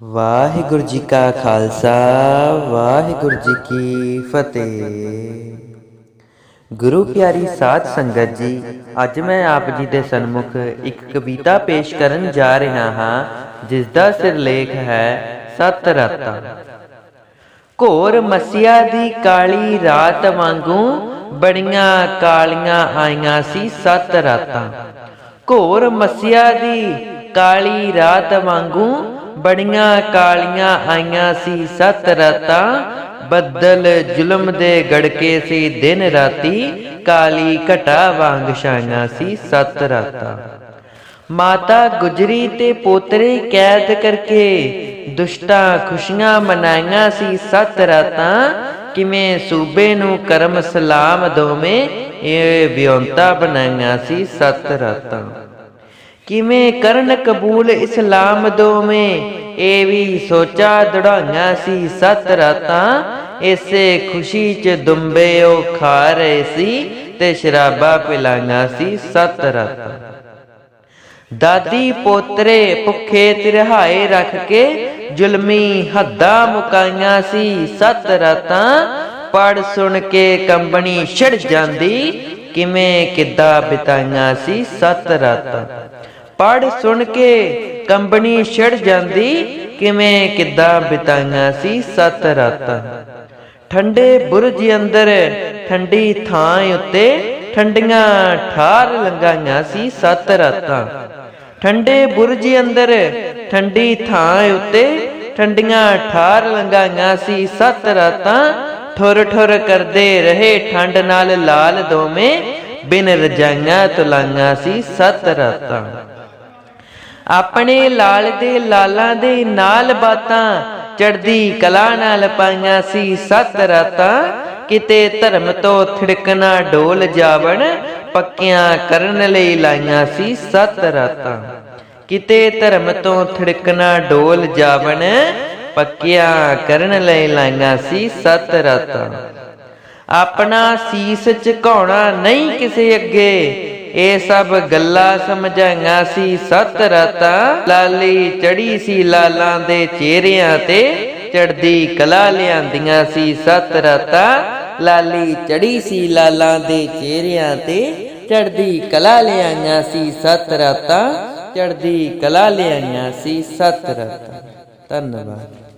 ਵਾਹਿਗੁਰੂ ਜੀ ਕਾ ਖਾਲਸਾ, ਵਾਹਿਗੁਰੂ ਜੀ ਕੀ ਫਤਿਹ। ਗੁਰੂ ਪਿਆਰੀ ਸਾਧ ਸੰਗਤ ਜੀ, ਅੱਜ ਮੈਂ ਆਪ ਜੀ ਦੇ ਸਨਮੁਖ ਇੱਕ ਕਵਿਤਾ ਪੇਸ਼ ਕਰਨ ਜਾ ਰਿਹਾ ਹਾਂ ਜਿਸ ਦਾ ਸਿਰਲੇਖ ਹੈ ਸਤ ਰਾਤਾਂ। ਘੋਰ ਮਸੀਆ ਦੀ ਕਾਲੀ ਰਾਤ ਵਾਂਗੂ ਬੜੀਆਂ ਕਾਲੀਆਂ ਆਈਆਂ ਸੀ ਸਤ ਰਾਤਾਂ। ਘੋਰ ਮਸੀਆ ਦੀ ਕਾਲੀ ਰਾਤ ਵਾਂਗੂ ਬੜੀਆਂ ਕਾਲੀਆਂ ਆਈਆਂ ਸੀ ਸਤ ਰਾਤਾਂ। ਬੱਦਲ ਜ਼ੁਲਮ ਦੇ ਗੜਕੇ ਸੀ ਦਿਨ ਰਾਤੀ। ਕਾਲੀ ਘਟਾ ਵਾਂਗ ਛਾਈਆਂ ਸੀ ਸੱਤ ਰਾਤਾਂ। ਮਾਤਾ ਗੁਜਰੀ ਤੇ ਪੋਤਰੇ ਕੈਦ ਕਰਕੇ ਦੁਸ਼ਟਾਂ ਖੁਸ਼ੀਆਂ ਮਨਾਈਆਂ ਸੀ ਸਤ ਰਾਤਾਂ। ਕਿਵੇਂ ਸੂਬੇ ਨੂੰ ਕਰਮ ਸਲਾਮ ਦੋਵੇਂ, ਇਹ ਵਿਉਂਤਾ ਬਣਾਈਆਂ ਸੀ ਸਤ ਰਾਤਾਂ। ਕਿਵੇਂ ਕਰਨ ਕਬੂਲ ਇਸਲਾਮ ਦੋਵੇਂ? ਇਹ ਵੀ ਸੋਚਾ ਦੜਾਈਆਂ ਸੀ ਸੱਤ ਰਾਤਾਂ, ਇਸੇ ਖੁਸ਼ੀ ਚ ਦੁੰਬੇ ਉਹ ਖਾ ਰਹੇ ਸੀ ਤੇ ਸ਼ਰਾਬਾ ਪਿਲਾਈਆਂ ਸੀ ਸੱਤ ਰਾਤਾਂ। ਦਾਦੀ ਪੋਤਰੇ ਭੁੱਖੇ ਤਿਰਹਾਏ ਰੱਖ ਕੇ ਜ਼ੁਲਮੀ ਹੱਦਾਂ ਮੁਕਾਈਆਂ ਸੀ ਸੱਤ ਰਾਤਾਂ। ਪੜ ਸੁਣ ਕੇ ਕੰਬਣੀ ਛੜ ਜਾਂਦੀ, ਕਿਵੇਂ ਕਿੱਦਾਂ ਬਿਤਾਈਆਂ ਸੀ ਸੱਤ ਰਾਤਾਂ। ਪੜ ਸੁਣ ਕੇ ਕੰਬਣੀ ਛੜ ਜਾਂਦੀ, ਕਿਵੇਂ ਕਿੱਦਾਂ ਬਿਤਾਈਆਂ ਸੀ ਸੱਤ ਰਾਤਾਂ। ਠੰਡੇ ਬੁਰਜ ਅੰਦਰ, ਠੰਡੀ ਥਾਂ ਉੱਤੇ ਠੰਡੀਆਂ ਠਾਰ ਲੰਗਾਈਆਂ ਸੀ ਸੱਤ ਰਾਤਾਂ। ਠੰਡੇ ਬੁਰਜ ਅੰਦਰ, ਠੰਡੀ ਥਾਂ ਉੱਤੇ ਠੰਡੀਆਂ ਠਾਰ ਲੰਗਾਈਆਂ ਸੀ ਸੱਤ ਰਾਤਾਂ। ਠੁਰ ਠੁਰ ਕਰਦੇ ਰਹੇ ਠੰਡ ਨਾਲ ਲਾਲ ਦੋਵੇਂ, ਬਿਨ ਰਜਾਈਆਂ ਤੁਲਾਈਆਂ ਸੀ ਸੱਤ ਰਾਤਾਂ। ਆਪਣੇ ਲਾਲ ਦੇ ਲਾਲਾਂ ਦੇ ਨਾਲ ਬਾਤਾਂ ਚੜਦੀ ਕਲਾ ਨਾਲ ਪਾਈਆਂ ਸੀ ਸੱਤ ਰਾਤਾਂ। ਕਿਤੇ ਧਰਮ ਤੋਂ ਥਿੜਕਣਾ ਡੋਲ ਜਾਵਣ, ਪੱਕਿਆਂ ਕਰਨ ਲਈ ਲਾਈਆਂ ਸੀ ਸੱਤ ਰਾਤਾਂ। ਕਿਤੇ ਧਰਮ ਤੋਂ ਥਿੜਕਣਾ ਡੋਲ ਜਾਵਣ, ਪੱਕਿਆਂ ਕਰਨ ਲਈ ਲਾਈਆਂ ਸੀ ਸੱਤ ਰਾਤਾਂ। ਆਪਣਾ ਸੀਸ ਝੁਕਾਉਣਾ ਨਹੀਂ ਕਿਸੇ ਅੱਗੇ ਇਹ ਸਭ ਗੱਲਾਂ ਸਮਝਾਈਆਂ ਸੀ ਸੱਤ ਰਾਤਾਂ। ਲਾਲੀ ਚੜੀ ਸੀ ਲਾਲਾਂ ਦੇ ਚਿਹਰਿਆਂ ਤੇ। ਚੜਦੀ ਕਲਾ ਲਿਆਂਦੀਆਂ ਸੀ ਸਤ ਰਾਤਾਂ। ਲਾਲੀ ਚੜੀ ਸੀ ਲਾਲਾਂ ਦੇ ਚਿਹਰਿਆਂ ਤੇ। ਚੜਦੀ ਕਲਾ ਲਿਆਈਆਂ ਸੀ ਸੱਤ ਰਾਤਾਂ। ਚੜਦੀ ਕਲਾ ਲਿਆਈਆਂ ਸੀ ਸਤ ਰਾਤਾਂ। ਧੰਨਵਾਦ।